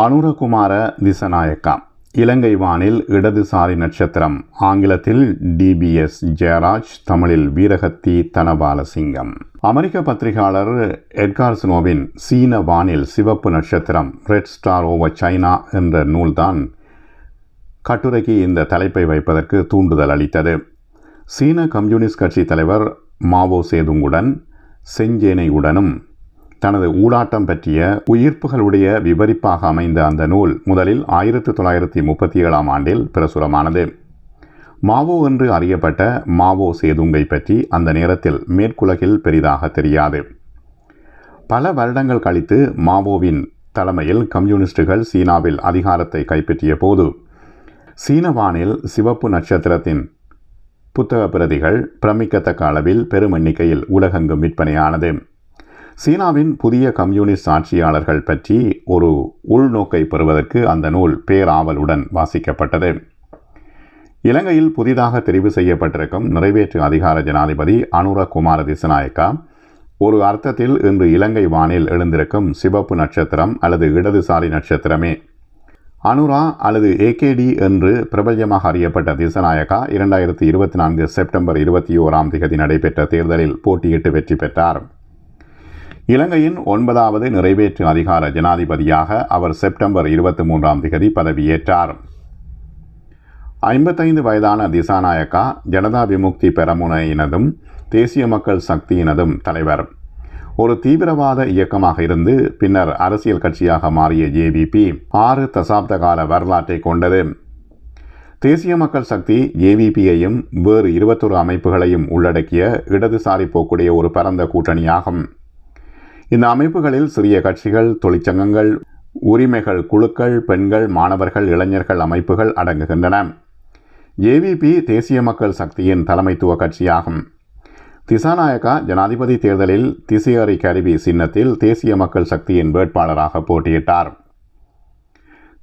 அனுரகுமார திசநாயக்கா. இலங்கை வானில் இடதுசாரி நட்சத்திரம். ஆங்கிலத்தில் டிபிஎஸ் ஜெயராஜ் தமிழில் வீரகத்தி தனபாலசிங்கம். அமெரிக்க பத்திரிகையாளர் எட்கார் ஸ்னோவின் சீன வானில் சிவப்பு நட்சத்திரம் ரெட் ஸ்டார் ஓவர் சைனா என்ற நூல்தான் கட்டுரைக்கு இந்த தலைப்பை வைப்பதற்கு தூண்டுதல் அளித்தது. சீன கம்யூனிஸ்ட் கட்சி தலைவர் மாவோ சேதுங்குடன் செஞ்சேனையுடனும் தனது ஊடாட்டம் பற்றிய உயிர்ப்புகளுடைய விவரிப்பாக அமைந்த அந்த நூல் முதலில் ஆயிரத்தி தொள்ளாயிரத்தி முப்பத்தி ஏழாம் ஆண்டில் பிரசுரமானது. மாவோ என்று அறியப்பட்ட மாவோ சேதுங்கை பற்றி அந்த நேரத்தில் மேற்குலகில் பெரிதாக தெரியாது. பல வருடங்கள் கழித்து மாவோவின் தலைமையில் கம்யூனிஸ்டுகள் சீனாவில் அதிகாரத்தை கைப்பற்றிய போது சீனவானில் சிவப்பு நட்சத்திரத்தின் புத்தக பிரதிகள் பிரமிக்கத்தக்க அளவில் பெரும் எண்ணிக்கையில் உலகெங்கும் விற்பனையானது. சீனாவின் புதிய கம்யூனிஸ்ட் ஆட்சியாளர்கள் பற்றி ஒரு உள்நோக்கை பெறுவதற்கு அந்த நூல் பேராவலுடன் வாசிக்கப்பட்டது. இலங்கையில் புதிதாக தெரிவு செய்யப்பட்டிருக்கும் நிறைவேற்று அதிகார ஜனாதிபதி அனுர குமார திசநாயக்கா ஒரு அர்த்தத்தில் இன்று இலங்கை வானில் எழுந்திருக்கும் சிவப்பு நட்சத்திரம் அல்லது இடதுசாரி நட்சத்திரமே. அனுரா அல்லது ஏகேடி என்று பிரபல்யமாக அறியப்பட்ட திசநாயக்கா இரண்டாயிரத்தி இருபத்தி நான்கு செப்டம்பர் இருபத்தி ஓராம் திகதி நடைபெற்ற தேர்தலில் போட்டியிட்டு வெற்றி பெற்றார். இலங்கையின் ஒன்பதாவது நிறைவேற்று அதிகார ஜனாதிபதியாக அவர் செப்டம்பர் இருபத்தி மூன்றாம் திகதி பதவியேற்றார். ஐம்பத்தைந்து வயதான திசாநாயக்கா ஜனதா விமுக்தி பெரமுனையினதும் தேசிய மக்கள் சக்தியினதும் தலைவர். ஒரு தீவிரவாத இயக்கமாக இருந்து பின்னர் அரசியல் கட்சியாக மாறிய ஜேவிபி ஆறு தசாப்த கால வரலாற்றை கொண்டது. தேசிய மக்கள் சக்தி ஏவிபியையும் வேறு இருபத்தொரு அமைப்புகளையும் உள்ளடக்கிய இடதுசாரி போக்குடைய ஒரு பரந்த கூட்டணியாகும். இந்த அமைப்புகளில் சிறிய கட்சிகள் தொழிற்சங்கங்கள் உரிமைகள் குழுக்கள் பெண்கள் மாணவர்கள் இளைஞர்கள் அமைப்புகள் அடங்குகின்றன. ஏவிபி தேசிய மக்கள் சக்தியின் தலைமைத்துவ கட்சியாகும். திசாநாயக்கா ஜனாதிபதி தேர்தலில் திசையறை கருவி சின்னத்தில் தேசிய மக்கள் சக்தியின் வேட்பாளராக போட்டியிட்டார்.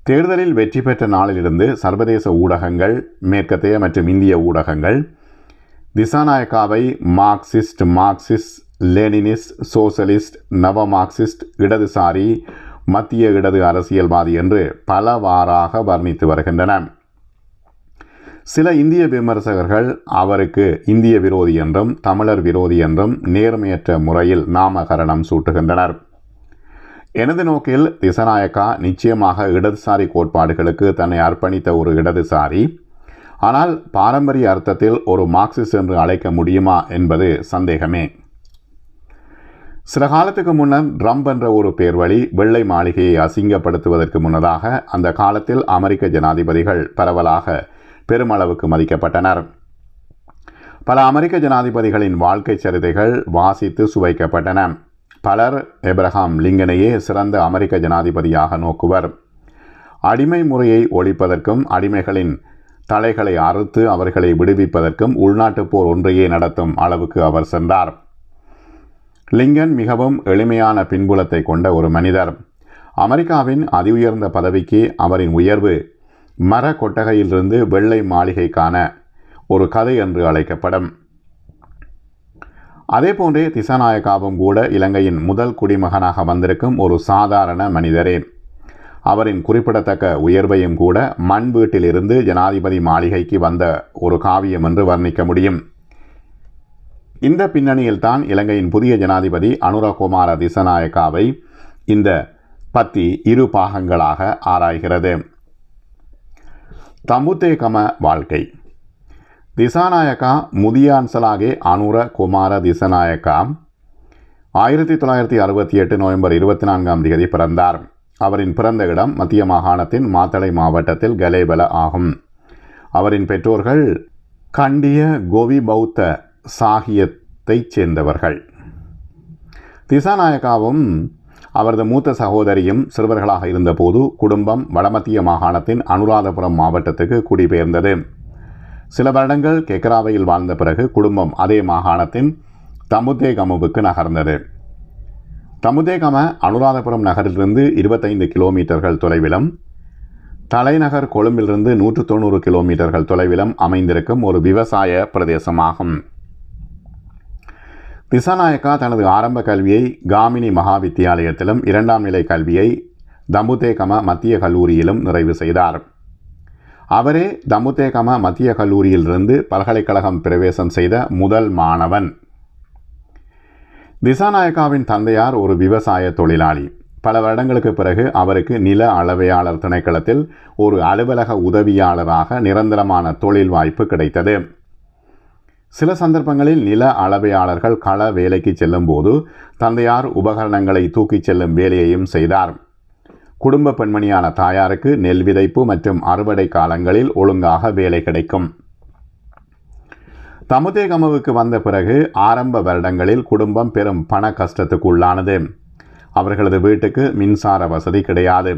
தேர்தலில் வெற்றி பெற்ற நாளிலிருந்து சர்வதேச ஊடகங்கள் மேற்கத்தைய மற்றும் இந்திய ஊடகங்கள் திசாநாயக்காவை மார்க்சிஸ்ட் மார்க்சிஸ்ட் லெனினிஸ்ட் சோசலிஸ்ட் நவ மார்க்சிஸ்ட் இடதுசாரி மத்திய இடது அரசியல்வாதி என்று பலவாறாக வர்ணித்து வருகின்றன. சில இந்திய விமர்சகர்கள் அவருக்கு இந்திய விரோதி என்றும் தமிழர் விரோதி என்றும் நேர்மையற்ற முறையில் நாமகரணம் சூட்டுகின்றனர். எனது நோக்கில் திசநாயக்கா நிச்சயமாக இடதுசாரி கோட்பாடுகளுக்கு தன்னை அர்ப்பணித்த ஒரு இடதுசாரி. ஆனால் பாரம்பரிய அர்த்தத்தில் ஒரு மார்க்சிஸ்ட் என்று அழைக்க முடியுமா என்பது சந்தேகமே. சில காலத்துக்கு முன்னர் ட்ரம்ப் என்ற ஒரு பேர் வழி வெள்ளை மாளிகையை அசிங்கப்படுத்துவதற்கு முன்னதாக அந்த காலத்தில் அமெரிக்க ஜனாதிபதிகள் பரவலாக பெருமளவுக்கு மதிக்கப்பட்டனர். பல அமெரிக்க ஜனாதிபதிகளின் வாழ்க்கை சரிதைகள் வாசித்து சுவைக்கப்பட்டன. பலர் எப்ரஹாம் லிங்கனையே சிறந்த அமெரிக்க ஜனாதிபதியாக நோக்குவர். அடிமை முறையை ஒழிப்பதற்கும் அடிமைகளின் தலைகளை அறுத்து அவர்களை விடுவிப்பதற்கும் உள்நாட்டுப் போர் ஒன்றையே நடத்தும் அளவுக்கு அவர் சென்றார். லிங்கன் மிகவும் எளிமையான பின்புலத்தை கொண்ட ஒரு மனிதர். அமெரிக்காவின் அதி உயர்ந்த பதவிக்கு அவரின் உயர்வு மர கொட்டகையிலிருந்து வெள்ளை மாளிகைக்கான ஒரு கதை என்று அழைக்கப்படும். அதேபோன்றே திசாநாயக்காவும் கூட இலங்கையின் முதல் குடிமகனாக வந்திருக்கும் ஒரு சாதாரண மனிதரே. அவரின் குறிப்பிடத்தக்க உயர்வையும் கூட மண் வீட்டிலிருந்து ஜனாதிபதி மாளிகைக்கு வந்த ஒரு காவியம் என்று வர்ணிக்க முடியும். இந்த பின்னணியில்தான் இலங்கையின் புதிய ஜனாதிபதி அனுரகுமார திசநாயக்காவை இந்த பத்தி இரு பாகங்களாக ஆராய்கிறது. தம்புத்தேகம வாழ்க்கை. திசாநாயக்கா முதியான்சலாகே அனுர குமார திசநாயக்கா ஆயிரத்தி தொள்ளாயிரத்தி அறுபத்தி எட்டு நவம்பர் இருபத்தி நான்காம் தேதி பிறந்தார். அவரின் பிறந்த இடம் மத்திய மாகாணத்தின் மாத்தளை மாவட்டத்தில் கலேபல ஆகும். அவரின் பெற்றோர்கள் கண்டிய கோவி பௌத்த சாகியத்தைச் சேர்ந்தவர்கள். திசாநாயக்காவும் அவரது மூத்த சகோதரியும் சிறுவர்களாக இருந்தபோது குடும்பம் வடமத்திய மாகாணத்தின் அனுராதபுரம் மாவட்டத்துக்கு குடிபெயர்ந்தது. சில வருடங்கள் கெக்ராவையில் வாழ்ந்த பிறகு குடும்பம் அதே மாகாணத்தின் தமுதேகமுவுக்கு நகர்ந்தது. தமுதேகம அனுராதபுரம் நகரிலிருந்து இருபத்தைந்து கிலோமீட்டர்கள் தொலைவிலும் தலைநகர் கொழும்பிலிருந்து நூற்று தொண்ணூறு கிலோமீட்டர்கள் தொலைவிலும் அமைந்திருக்கும் ஒரு விவசாய பிரதேசமாகும். திசாநாயக்கா தனது ஆரம்ப கல்வியை காமினி மகா வித்தியாலயத்திலும் இரண்டாம் நிலை கல்வியை தமுதேகம மத்திய கல்லூரியிலும் நிறைவு செய்தார். அவரே தமுதேகம மத்திய கல்லூரியிலிருந்து பல்கலைக்கழகம் பிரவேசம் செய்த முதல் மாணவன். திசாநாயக்காவின் தந்தையார் ஒரு விவசாய தொழிலாளி. பல வருடங்களுக்கு பிறகு அவருக்கு நில அளவையாளர் திணைக்களத்தில் ஒரு அலுவலக உதவியாளராக நிரந்தரமான தொழில் வாய்ப்பு கிடைத்தது. சில சந்தர்ப்பங்களில் நில அளவையாளர்கள் கள வேலைக்கு செல்லும்போது தந்தையார் உபகரணங்களை தூக்கிச் செல்லும் வேலையையும் செய்தார். குடும்ப பெண்மணியான தாயாருக்கு நெல் விதைப்பு மற்றும் அறுவடை காலங்களில் ஒழுங்காக வேலை கிடைக்கும். தமுதேகமவுக்கு வந்த பிறகு ஆரம்ப வருடங்களில் குடும்பம் பெரும் பண கஷ்டத்துக்கு உள்ளானது அவர்களது வீட்டுக்கு மின்சார வசதி கிடையாது.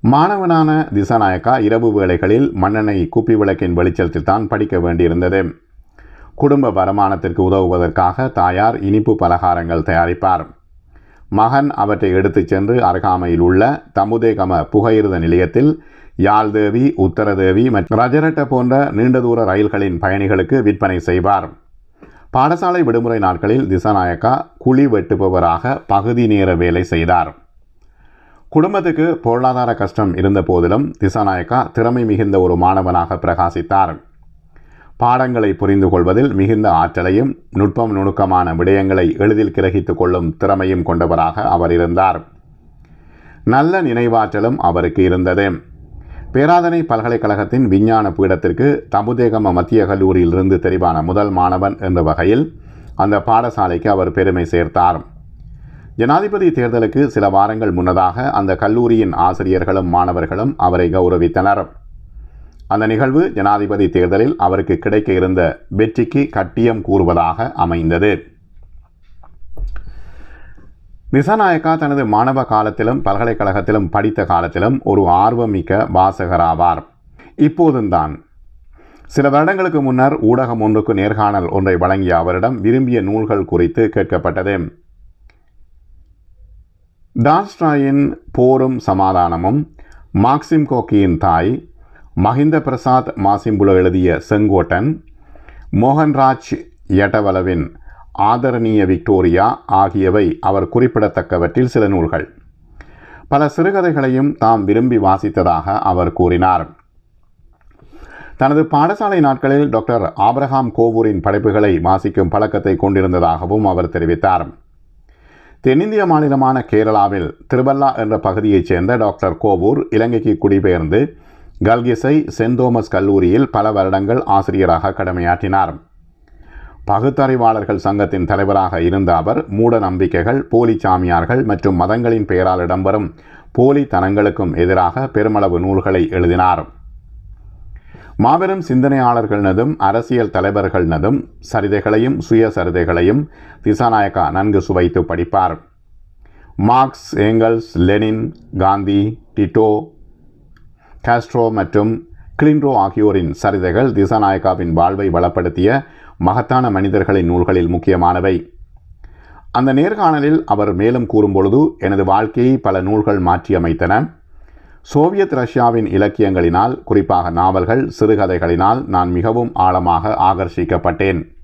மாணவனான திசாநாயக்கா இரவு வேளைகளில் மண்ணெண்ணெய் குப்பி விளக்கின் வெளிச்சத்தில் தான் படிக்க வேண்டியிருந்தது. குடும்ப வருமானத்திற்கு உதவுவதற்காக தாயார் இனிப்பு பலகாரங்கள் தயாரிப்பார். மகன் அவற்றை எடுத்துச் சென்று அருகாமையில் உள்ள தமுதேகம புகையிரத நிலையத்தில் யாழ்தேவி உத்தரதேவி மற்றும் ரஜரட்ட போன்ற நீண்ட தூர ரயில்களின் பயணிகளுக்கு விற்பனை செய்வார். பாடசாலை விடுமுறை நாட்களில் திசாநாயக்கா குழி வெட்டுபவராக பகுதி நேர வேலை செய்தார். குடும்பத்துக்கு பொருளாதார கஷ்டம் இருந்த போதிலும் திசாநாயக்கா திறமை மிகுந்த ஒரு மாணவனாக பிரகாசித்தார். பாடங்களை புரிந்து கொள்வதில் மிகுந்த ஆற்றலையும் நுட்பம் நுணுக்கமான விடயங்களை எளிதில் கிரகித்துக் கொள்ளும் திறமையும் கொண்டவராக அவர் இருந்தார். நல்ல நினைவாற்றலும் அவருக்கு இருந்தது. பேராதனை பல்கலைக்கழகத்தின் விஞ்ஞான பீடத்திற்கு தம்புதேகம மத்திய கல்லூரியிலிருந்து தெரிவான முதல் மாணவன் என்ற வகையில் அந்த பாடசாலைக்கு அவர் பெருமை சேர்த்தார். ஜனாதிபதி தேர்தலுக்கு சில வாரங்கள் முன்னதாக அந்த கல்லூரியின் ஆசிரியர்களும் மாணவர்களும் அவரை கௌரவித்தனர். அந்த நிகழ்வு ஜனாதிபதி தேர்தலில் அவருக்கு கிடைக்க இருந்த வெற்றிக்கு கட்டியம் கூறுவதாக அமைந்தது. திசாநாயக்கா தனது மாணவ காலத்திலும் பல்கலைக்கழகத்திலும் படித்த காலத்திலும் ஒரு ஆர்வமிக்க வாசகராவார். இப்போதுந்தான் சில வருடங்களுக்கு முன்னர் ஊடகம் ஒன்றுக்கு நேர்காணல் ஒன்றை வழங்கிய அவரிடம் விரும்பிய நூல்கள் குறித்து கேட்கப்பட்டது. டால்ஸ்டாயின் போரும் சமாதானமும் மாக்சிம் கோக்கியின் தாய் மஹிந்த பிரசாத் மாசிம்புல எழுதிய செங்கோட்டன் மோகன்ராஜ் யட்டவலவின் ஆதரணீய விக்டோரியா ஆகியவை அவர் குறிப்பிடத்தக்கவற்றில் சில நூல்கள். பல சிறுகதைகளையும் தாம் விரும்பி வாசித்ததாக அவர் கூறினார். தனது பாடசாலை நாட்களில் டாக்டர் ஆப்ரஹாம் கோவூரின் படைப்புகளை வாசிக்கும் பழக்கத்தை கொண்டிருந்ததாகவும் அவர் தெரிவித்தார். தென்னிந்திய மாநிலமான கேரளாவில் திருவல்லா என்ற பகுதியைச் சேர்ந்த டாக்டர் கோவூர் இலங்கைக்கு குடிபெயர்ந்து கல்கிசை சென்ட் தோமஸ் கல்லூரியில் பல வருடங்கள் ஆசிரியராக கடமையாற்றினார். பகுத்தறிவாளர்கள் சங்கத்தின் தலைவராக இருந்த அவர் மூட நம்பிக்கைகள் போலி சாமியார்கள் மற்றும் மதங்களின் பெயரால் இடம்பெறும் போலி தனங்களுக்கும் எதிராக பெருமளவு நூல்களை எழுதினார். மாபெரும் சிந்தனையாளர்களினதும் அரசியல் தலைவர்களினதும் சரிதைகளையும் சுயசரிதைகளையும் திசாநாயக்கா நன்கு சுவைத்து படிப்பார். Marx Engels Lenin Gandhi Tito Castro மற்றும் கிளின்ரோ ஆகியோரின் சரிதைகள் திசாநாயக்காவின் வாழ்வை வளப்படுத்திய மகத்தான மனிதர்களின் நூல்களில் முக்கியமானவை. அந்த நேர்காணலில் அவர் மேலும் கூறும்பொழுது எனது வாழ்க்கையை பல நூல்கள் மாற்றியமைத்தன. சோவியத் ரஷ்யாவின் இலக்கியங்களினால் குறிப்பாக நாவல்கள் சிறுகதைகளினால் நான் மிகவும் ஆழமாக ஆகர்ஷிக்கப்பட்டேன்.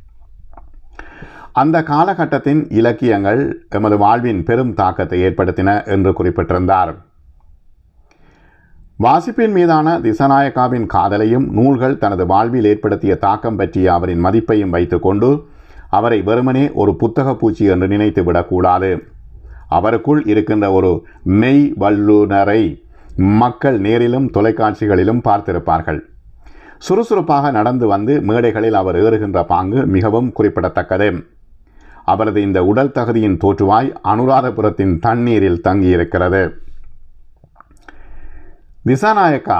அந்த காலகட்டத்தின் இலக்கியங்கள் எமது வாழ்வின் பெரும் தாக்கத்தை ஏற்படுத்தின என்று குறிப்பிட்டிருந்தார். வாசிப்பின் மீதான திசநாயக்காவின் காதலையும் நூல்கள் தனது வாழ்வில் ஏற்படுத்திய தாக்கம் பற்றிய அவரின் மதிப்பையும் வைத்துக்கொண்டு அவரை வெறுமனே ஒரு புத்தக பூச்சி என்று நினைத்து விடக்கூடாது. அவருக்குள் இருக்கின்ற ஒரு மெய் வல்லுநரை மக்கள் நேரிலும் தொலைக்காட்சிகளிலும் பார்த்திருப்பார்கள். சுறுசுறுப்பாக நடந்து வந்து மேடைகளில் அவர் ஏறுகின்ற பாங்கு மிகவும் குறிப்பிடத்தக்கது. அவரது இந்த உடல் தகுதியின் தோற்றுவாய் அனுராதபுரத்தின் தண்ணீரில் தங்கியிருக்கிறது. திசாநாயக்கா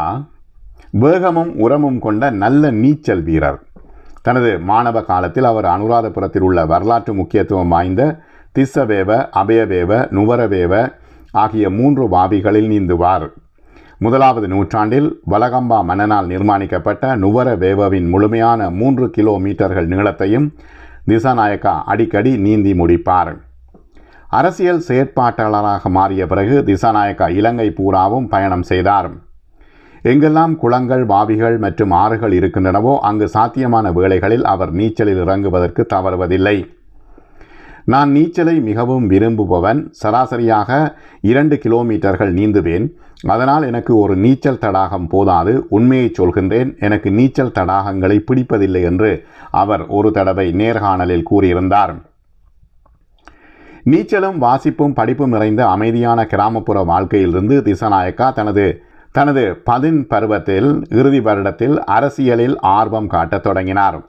வேகமும் உரமும் கொண்ட நல்ல நீச்சல் வீரர். தனது மாணவ காலத்தில் அவர் அனுராதபுரத்தில் உள்ள வரலாற்று முக்கியத்துவம் வாய்ந்த திஸ்ஸவேவ அபயவேவ நுவரவேவ ஆகிய மூன்று வாவிகளில் நீந்துவார். முதலாவது நூற்றாண்டில் வலகம்பா மன்னனால் நிர்மாணிக்கப்பட்ட நுவர வேவவின் முழுமையான மூன்று கிலோமீட்டர்கள் நீளத்தையும் திசாநாயக்கா அடிக்கடி நீந்தி முடிப்பார். அரசியல் செயற்பாட்டாளராக மாறிய பிறகு திசாநாயக்கா இலங்கை பூராவும் பயணம் செய்தார். எங்கெல்லாம் குளங்கள் வாவிகள் மற்றும் ஆறுகள் இருக்கின்றனவோ அங்கு சாத்தியமான வேளைகளில் அவர் நீச்சலில் இறங்குவதற்கு தவறுவதில்லை. நான் நீச்சலை மிகவும் விரும்புபவன். சராசரியாக இரண்டு கிலோமீட்டர்கள் நீந்துவேன். அதனால் எனக்கு ஒரு நீச்சல் தடாகம் போதாது. உண்மையை சொல்கின்றேன். எனக்கு நீச்சல் தடாகங்களை பிடிப்பதில்லை என்று அவர் ஒரு தடவை நேர்காணலில் கூறியிருந்தார். நீச்சலும் வாசிப்பும் படிப்பும் நிறைந்த அமைதியான கிராமப்புற வாழ்க்கையிலிருந்து திசநாயக்கா தனது தனது பதின் பருவத்தில் இறுதி வருடத்தில் அரசியலில் ஆர்வம் காட்டத் தொடங்கினார்.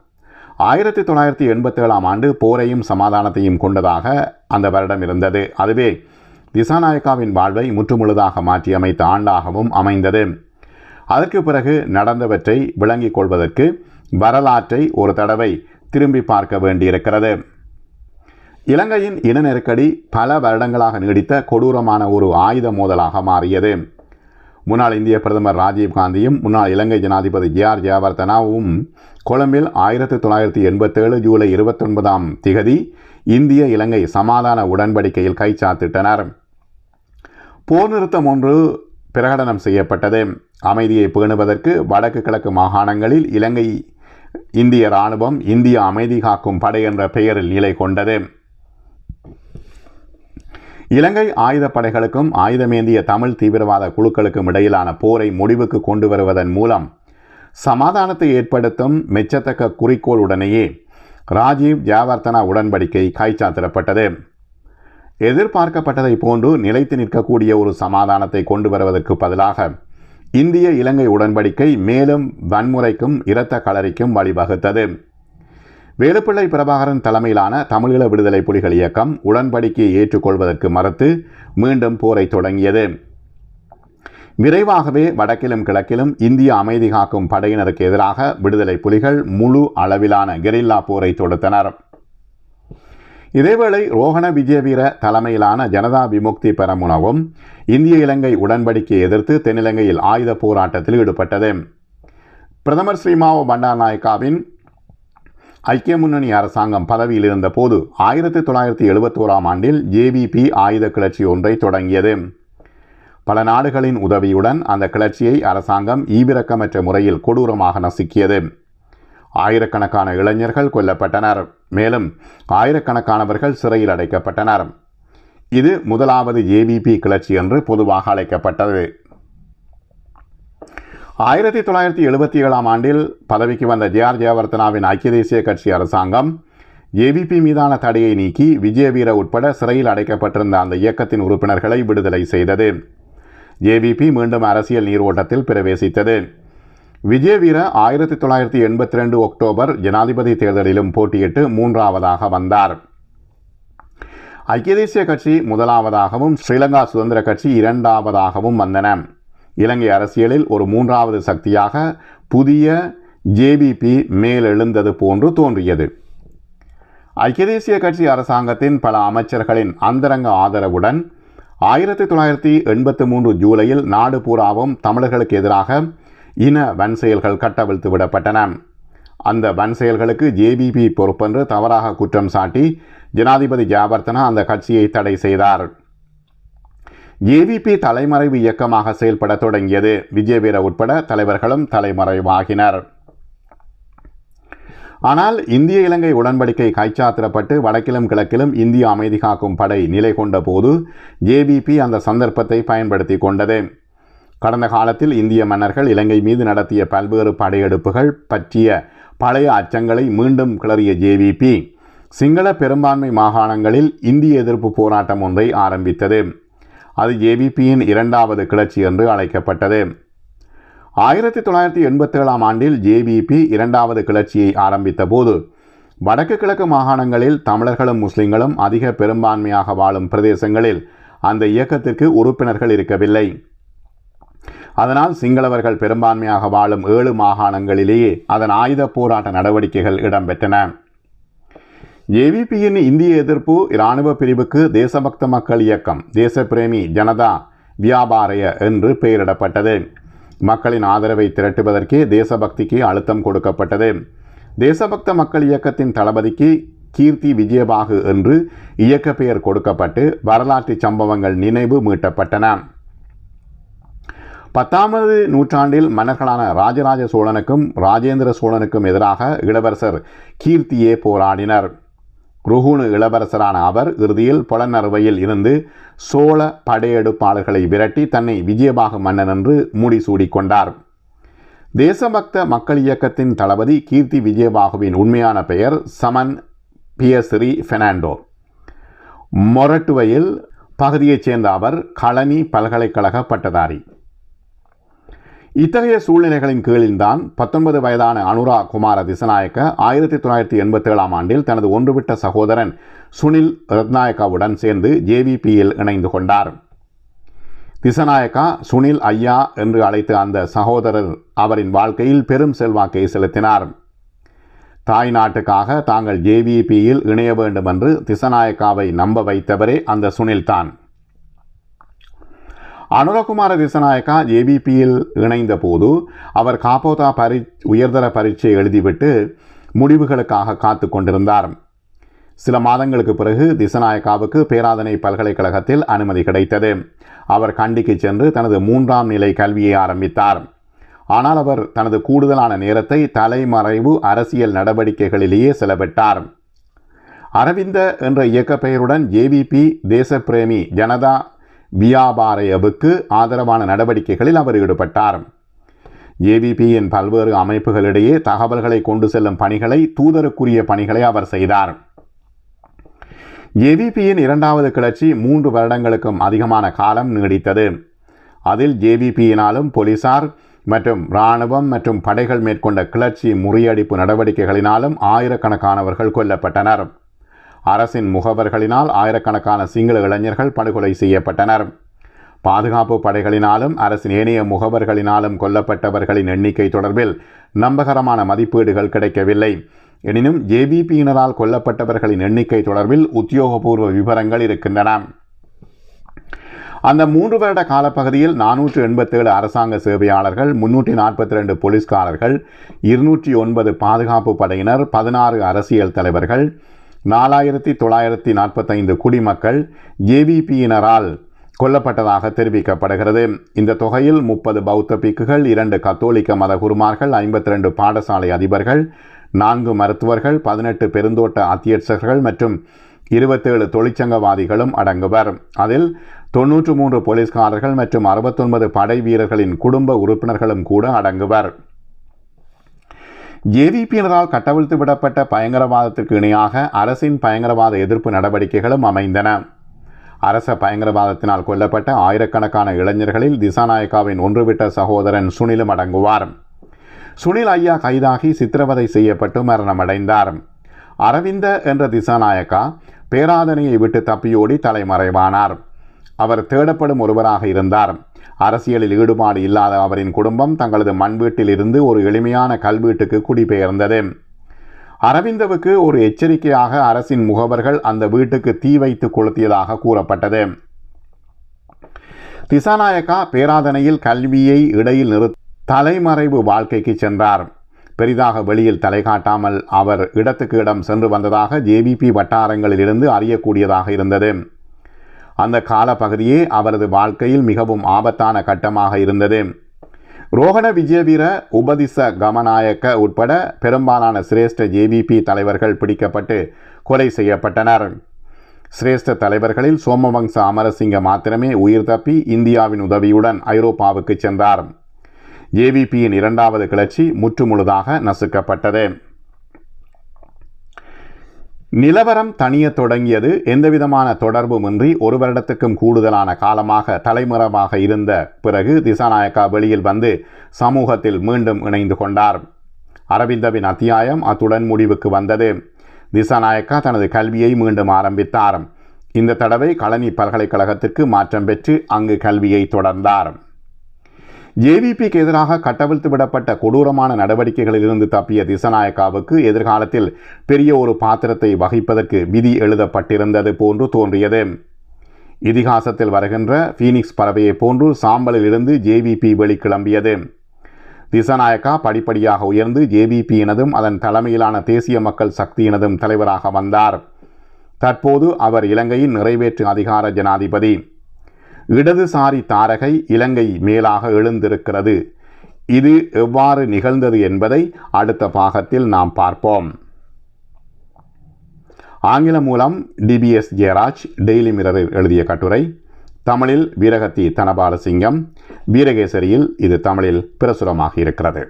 ஆயிரத்தி தொள்ளாயிரத்தி எண்பத்தேழாம் ஆண்டு போரையும் சமாதானத்தையும் கொண்டதாக அந்த வருடம் இருந்தது. அதுவே திசாநாயக்காவின் வாழ்வை முற்றுமுழுதாக மாற்றியமைத்த ஆண்டாகவும் அமைந்தது. அதற்கு பிறகு நடந்தவற்றை விளங்கிக் கொள்வதற்கு வரலாற்றை ஒரு தடவை திரும்பி பார்க்க வேண்டியிருக்கிறது. இலங்கையின் இன நெருக்கடி பல வருடங்களாக நீடித்த கொடூரமான ஒரு ஆயுத மோதலாக மாறியது. முன்னாள் இந்திய பிரதமர் ராஜீவ் காந்தியும் முன்னாள் இலங்கை ஜனாதிபதி ஜே ஆர் ஜெயவர்தனாவும் கொழும்பில் ஆயிரத்தி தொள்ளாயிரத்தி எண்பத்தேழு ஜூலை இருபத்தொன்பதாம் திகதி இந்திய இலங்கை சமாதான உடன்படிக்கையில் கைச்சாத்திட்டனர் போர் நிறுத்தம் ஒன்று பிரகடனம் செய்யப்பட்டது. அமைதியை பேணுவதற்கு வடக்கு கிழக்கு மாகாணங்களில் இலங்கை இந்திய இராணுவம் இந்திய அமைதி காக்கும் படை என்ற பெயரில் நிலை கொண்டது. இலங்கை ஆயுதப்படைகளுக்கும் ஆயுதமேந்திய தமிழ் தீவிரவாத குழுக்களுக்கும் இடையிலான போரை முடிவுக்கு கொண்டு வருவதன் மூலம் சமாதானத்தை ஏற்படுத்தும் மெச்சத்தக்க குறிக்கோளுடனேயே ராஜீவ் ஜாவர்த்தனா உடன்படிக்கை கைச்சாத்திடப்பட்டது. எதிர்பார்க்கப்பட்டதை போன்று நிலைத்து நிற்கக்கூடிய ஒரு சமாதானத்தை கொண்டு வருவதற்கு பதிலாக இந்திய இலங்கை உடன்படிக்கை மேலும் வன்முறைக்கும் இரத்த களரிக்கும் வழிவகுத்தது. வேலுப்பிள்ளை பிரபாகரன் தலைமையிலான தமிழீழ விடுதலை புலிகள் இயக்கம் உடன்படிக்கையை ஏற்றுக்கொள்வதற்கு மறுத்து மீண்டும் போரை தொடங்கியது. விரைவாகவே வடக்கிலும் கிழக்கிலும் இந்திய அமைதி காக்கும் படையினருக்கு எதிராக விடுதலை புலிகள் முழு அளவிலான கெரில்லா போரை தொடுத்தனர். இதேவேளை ரோஹண விஜயவீர தலைமையிலான ஜனதா விமுக்தி பெரமுனவும் இந்திய இலங்கை உடன்படிக்கையை எதிர்த்து தென்னிலங்கையில் ஆயுத போராட்டத்தில் ஈடுபட்டது. பிரதமர் ஸ்ரீமாவோ பண்டாரநாயக்காவின் ஐக்கிய முன்னணி அரசாங்கம் பதவியில் இருந்தபோது ஆயிரத்தி தொள்ளாயிரத்தி எழுபத்தோராம் ஆண்டில் ஜேவிபி ஆயுத கிளர்ச்சி ஒன்றை தொடங்கியது. பல நாடுகளின் உதவியுடன் அந்த கிளர்ச்சியை அரசாங்கம் ஈவிரக்கமற்ற முறையில் கொடூரமாக நசுக்கியது. ஆயிரக்கணக்கான இளைஞர்கள் கொல்லப்பட்டனர். மேலும் ஆயிரக்கணக்கானவர்கள் சிறையில் அடைக்கப்பட்டனர். இது முதலாவது ஏபிபி கிளர்ச்சி என்று பொதுவாக அழைக்கப்பட்டது. ஆயிரத்தி தொள்ளாயிரத்தி எழுபத்தி ஏழாம் ஆண்டில் பதவிக்கு வந்த ஜே ஆர் ஜெயவர்த்தனாவின் ஐக்கிய தேசிய கட்சி அரசாங்கம் ஏபிபி மீதான தடையை நீக்கி விஜயவீர உட்பட சிறையில் அடைக்கப்பட்டிருந்த அந்த இயக்கத்தின் உறுப்பினர்களை விடுதலை செய்தது. ஜேவிபி மீண்டும் அரசியல் நீரோட்டத்தில் பிரவேசித்தது. விஜயவீர ஆயிரத்தி தொள்ளாயிரத்தி எண்பத்தி ரெண்டு அக்டோபர் ஜனாதிபதி தேர்தலிலும் போட்டியிட்டு மூன்றாவதாக வந்தார். ஐக்கிய தேசிய கட்சி முதலாவதாகவும் ஸ்ரீலங்கா சுதந்திர கட்சி இரண்டாவதாகவும் வந்தன. இலங்கை அரசியலில் ஒரு மூன்றாவது சக்தியாக புதிய ஜேபிபி மேலெழுந்தது போன்று தோன்றியது. ஐக்கிய தேசிய கட்சி அரசாங்கத்தின் பல அமைச்சர்களின் அந்தரங்க ஆதரவுடன் ஆயிரத்தி தொள்ளாயிரத்தி எண்பத்தி மூன்று ஜூலையில் நாடு பூராவும் தமிழர்களுக்கு எதிராக இன வன் செயல்கள் கட்டவிழ்த்து விடப்பட்டன. அந்த வன் செயல்களுக்கு ஜேபிபி பொறுப்பென்று தவறாக குற்றம் சாட்டி ஜனாதிபதி ஜாவர்த்தனா அந்த கட்சியை தடை செய்தார். ஜேவிபி தலைமறைவு இயக்கமாக செயல்பட தொடங்கியது. விஜயவீர உட்பட தலைவர்களும் தலைமறைவாகினர். ஆனால் இந்திய இலங்கை உடன்படிக்கை கைச்சாத்திரப்பட்டு வடக்கிலும் கிழக்கிலும் இந்திய அமைதி காக்கும் படை நிலை கொண்ட போது ஜேவிபி அந்த சந்தர்ப்பத்தை பயன்படுத்தி கொண்டது. கடந்த காலத்தில் இந்திய மன்னர்கள் இலங்கை மீது நடத்திய பல்வேறு படையெடுப்புகள் பற்றிய பழைய அச்சங்களை மீண்டும் கிளறிய ஜேவிபி சிங்கள பெரும்பான்மை மாகாணங்களில் இந்திய எதிர்ப்பு போராட்டம் ஒன்றை ஆரம்பித்தது. அது ஜேவிபியின் இரண்டாவது கிளர்ச்சி என்று அழைக்கப்பட்டது. ஆயிரத்தி தொள்ளாயிரத்தி எண்பத்தி ஏழாம் ஆண்டில் ஜேவிபி இரண்டாவது கிளர்ச்சியை ஆரம்பித்த போது வடக்கு கிழக்கு மாகாணங்களில் தமிழர்களும் முஸ்லிம்களும் அதிக பெரும்பான்மையாக வாழும் பிரதேசங்களில் அந்த இயக்கத்திற்கு உறுப்பினர்கள் இருக்கவில்லை. அதனால் சிங்களவர்கள் பெரும்பான்மையாக வாழும் ஏழு மாகாணங்களிலேயே அதன் ஆயுத போராட்ட நடவடிக்கைகள் இடம்பெற்றன. ஏவிபியின் இந்திய எதிர்ப்பு இராணுவ பிரிவுக்கு தேசபக்த மக்கள் இயக்கம் தேசப்பிரேமி ஜனதா வியாபாரய என்று பெயரிடப்பட்டது. மக்களின் ஆதரவை திரட்டுவதற்கே தேசபக்திக்கு அழுத்தம் கொடுக்கப்பட்டது. தேசபக்த மக்கள் இயக்கத்தின் தளபதிக்கு கீர்த்தி விஜயபாகு என்று இயக்க பெயர் கொடுக்கப்பட்டு வரலாற்று சம்பவங்கள் நினைவு மீட்டப்பட்டன. பத்தாமது நூற்றாண்டில் மன்னர்களான ராஜராஜ சோழனுக்கும் ராஜேந்திர சோழனுக்கும் எதிராக இளவரசர் கீர்த்தியே போராடினர். குருகுணு இளவரசரான அவர் இறுதியில் புலனறுவையில் இருந்து சோழ படையெடுப்பாளர்களை விரட்டி தன்னை விஜயபாகு மன்னன் என்று முடிசூடிக்கொண்டார். தேசபக்த மக்கள் இயக்கத்தின் தளபதி கீர்த்தி விஜயபாகுவின் உண்மையான பெயர் சமன் பியஸ்ரீ ஃபெர்னாண்டோ மொரட்டுவையில் பகுதியைச் சேர்ந்த அவர் களனி பல்கலைக்கழக பட்டதாரி. இத்தகைய சூழ்நிலைகளின் கீழில்தான் பத்தொன்பது வயதான அனுரா குமார திசநாயக்க ஆயிரத்தி தொள்ளாயிரத்தி எண்பத்தி ஏழாம் ஆண்டில் தனது ஒன்றுவிட்ட சகோதரன் சுனில் ரத்நாயக்காவுடன் சேர்ந்து ஜேவிபியில் இணைந்து கொண்டார். திசநாயக்கா சுனில் ஐயா என்று அழைத்த அந்த சகோதரர் அவரின் வாழ்க்கையில் பெரும் செல்வாக்கை செலுத்தினார். தாய் நாட்டுக்காக தாங்கள் ஜேவிபியில் இணைய வேண்டும் என்று திசநாயக்காவை நம்ப வைத்தவரே அந்த சுனில் தான் அனுரகுமார திசநாயக்கா ஏபிபியில் இணைந்த போது அவர் காப்போதா பரி உயர்தர பரீட்சை எழுதிவிட்டு முடிவுகளுக்காக காத்து கொண்டிருந்தார். சில மாதங்களுக்கு பிறகு திசநாயக்காவுக்கு பேராதனை பல்கலைக்கழகத்தில் அனுமதி கிடைத்தது. அவர் கண்டிக்கு சென்று தனது மூன்றாம் நிலை கல்வியை ஆரம்பித்தார். ஆனால் அவர் தனது கூடுதலான நேரத்தை தலைமறைவு அரசியல் நடவடிக்கைகளிலேயே செலவிட்டார். அரவிந்த என்ற இயக்க பெயருடன் ஜேவிபி தேசப்பிரேமி ஜனதா வியாபாரையவுக்கு ஆதரவான நடவடிக்கைகளில் அவர் ஈடுபட்டார். ஏவிபியின் பல்வேறு அமைப்புகளிடையே தகவல்களை கொண்டு செல்லும் பணிகளை தூதருக்குரிய பணிகளை அவர் செய்தார். ஏவிபியின் இரண்டாவது கிளர்ச்சி மூன்று வருடங்களுக்கும் அதிகமான காலம் நீடித்தது. அதில் ஜேவிபியினாலும் போலீசார் மற்றும் இராணுவம் மற்றும் படைகள் மேற்கொண்ட கிளர்ச்சி முறியடிப்பு நடவடிக்கைகளினாலும் ஆயிரக்கணக்கானவர்கள் கொல்லப்பட்டனர். அரசின் முகவர்களினால் ஆயிரக்கணக்கான சிங்கள இளைஞர்கள் படுகொலை செய்யப்பட்டனர். பாதுகாப்பு படைகளினாலும் அரசின் ஏனைய முகவர்களினாலும் கொல்லப்பட்டவர்களின் எண்ணிக்கை தொடர்பில் நம்பகரமான மதிப்பீடுகள் கிடைக்கவில்லை. எனினும் ஜேபிபியினரால் கொல்லப்பட்டவர்களின் எண்ணிக்கை தொடர்பில் உத்தியோகபூர்வ விவரங்கள் இருக்கின்றன. அந்த மூன்று வருட காலப்பகுதியில் நானூற்று எண்பத்தேழு அரசாங்க சேவையாளர்கள் முன்னூற்றி நாற்பத்தி ரெண்டு போலீஸ்காரர்கள் இருநூற்றி ஒன்பது பாதுகாப்பு படையினர் பதினாறு அரசியல் தலைவர்கள் நாலாயிரத்தி தொள்ளாயிரத்தி நாற்பத்தைந்து குடிமக்கள் ஜேவிபியினரால் கொல்லப்பட்டதாக தெரிவிக்கப்படுகிறது. இந்த தொகையில் முப்பது பௌத்த பிக்குகள் இரண்டு கத்தோலிக்க மத குருமார்கள் ஐம்பத்தி ரெண்டு பாடசாலை அதிபர்கள் நான்கு மருத்துவர்கள் பதினெட்டு பெருந்தோட்ட அத்தியட்சகர்கள் மற்றும் இருபத்தேழு தொழிற்சங்கவாதிகளும் அடங்குவர். அதில் தொன்னூற்று மூன்று போலீஸ்காரர்கள் மற்றும் அறுபத்தொன்பது படை வீரர்களின் குடும்ப உறுப்பினர்களும் கூட அடங்குவர். ஜேவிபியினரால் கட்டவிழ்த்து விடப்பட்ட பயங்கரவாதத்திற்கு இணையாக அரசின் பயங்கரவாத எதிர்ப்பு நடவடிக்கைகளும் அமைந்தன. அரச பயங்கரவாதத்தினால் கொல்லப்பட்ட ஆயிரக்கணக்கான இளைஞர்களில் திசாநாயக்காவின் ஒன்றுவிட்ட சகோதரன் சுனிலும் அடங்குவார். சுனில் ஐயா கைதாகி சித்திரவதை செய்யப்பட்டு மரணமடைந்தார். அரவிந்த என்ற திசாநாயக்கா பேராதனையை விட்டு தப்பியோடி தலைமறைவானார். அவர் தேடப்படும் ஒருவராக இருந்தார். அரசியலில் ஈடுபாடு இல்லாத அவரின் குடும்பம் தங்களது மண் வீட்டில் இருந்து ஒரு எளிமையான கல்வீட்டுக்கு குடிபெயர்ந்தது. அரவிந்தவுக்கு ஒரு எச்சரிக்கையாக அரசின் முகவர்கள் அந்த வீட்டுக்கு தீ வைத்து கொளுத்தியதாக கூறப்பட்டது. திசாநாயக்கா பேராதனையில் கல்வியை இடையில் நிறு தலைமறைவு வாழ்க்கைக்கு சென்றார். பெரிதாக வெளியில் தலை காட்டாமல் அவர் இடத்துக்கு இடம் சென்று வந்ததாக ஜேபிபி வட்டாரங்களிலிருந்து அறியக்கூடியதாக இருந்தது. அந்த காலப்பகுதியே அவரது வாழ்க்கையில் மிகவும் ஆபத்தான கட்டமாக இருந்தது. ரோகண விஜயவீர உபதிச கமநாயக்க உட்பட பெரும்பாலான சிரேஷ்ட ஜேவிபி தலைவர்கள் பிடிக்கப்பட்டு கொலை செய்யப்பட்டனர். சிரேஷ்ட தலைவர்களில் சோமவங்ச அமரசிங்க மாத்திரமே உயிர் தப்பி இந்தியாவின் உதவியுடன் ஐரோப்பாவுக்கு சென்றார். ஜேவிபியின் இரண்டாவது கிளர்ச்சி முற்றுமுழுதாக நசுக்கப்பட்டது. நிலவரம் தனிய தொடங்கியது. எந்தவிதமான தொடர்புமின்றி ஒரு வருடத்துக்கும் கூடுதலான காலமாக தலைமறைவாக இருந்த பிறகு திசாநாயக்கா வெளியில் வந்து சமூகத்தில் மீண்டும் இணைந்து கொண்டார். அரவிந்தவின் அத்தியாயம் அத்துடன் முடிவுக்கு வந்தது. திசாநாயக்கா தனது கல்வியை மீண்டும் ஆரம்பித்தார். இந்த தடவை களனி பல்கலைக்கழகத்திற்கு மாற்றம் பெற்று அங்கு கல்வியை தொடர்ந்தார். ஜேவிபிக்கு எதிராக கட்டவிழ்த்து விடப்பட்ட கொடூரமான நடவடிக்கைகளிலிருந்து தப்பிய திசநாயக்காவுக்கு எதிர்காலத்தில் பெரிய ஒரு பாத்திரத்தை வகிப்பதற்கு விதி எழுதப்பட்டிருந்தது போன்று தோன்றியது. இதிகாசத்தில் வருகின்ற ஃபீனிக்ஸ் பறவையை போன்று சாம்பலில் இருந்து ஜேவிபி வெளிக்கிளம்பியது. திசநாயக்கா படிப்படியாக உயர்ந்து ஜேவிபியினதும் அதன் தலைமையிலான தேசிய மக்கள் சக்தியினதும் தலைவராக வந்தார். தற்போது அவர் இலங்கையின் நிறைவேற்று அதிகார ஜனாதிபதி. இடதுசாரி தாரகை இலங்கை மேலாக எழுந்திருக்கிறது. இது எவ்வாறு நிகழ்ந்தது என்பதை அடுத்த பாகத்தில் நாம் பார்ப்போம். ஆங்கிலம் மூலம் டிபிஎஸ் ஜெயராஜ் டெய்லி மிரரில் எழுதிய கட்டுரை தமிழில் வீரகத்தி தனபாலசிங்கம் வீரகேசரியில் இது தமிழில் பிரசுரமாக இருக்கிறது.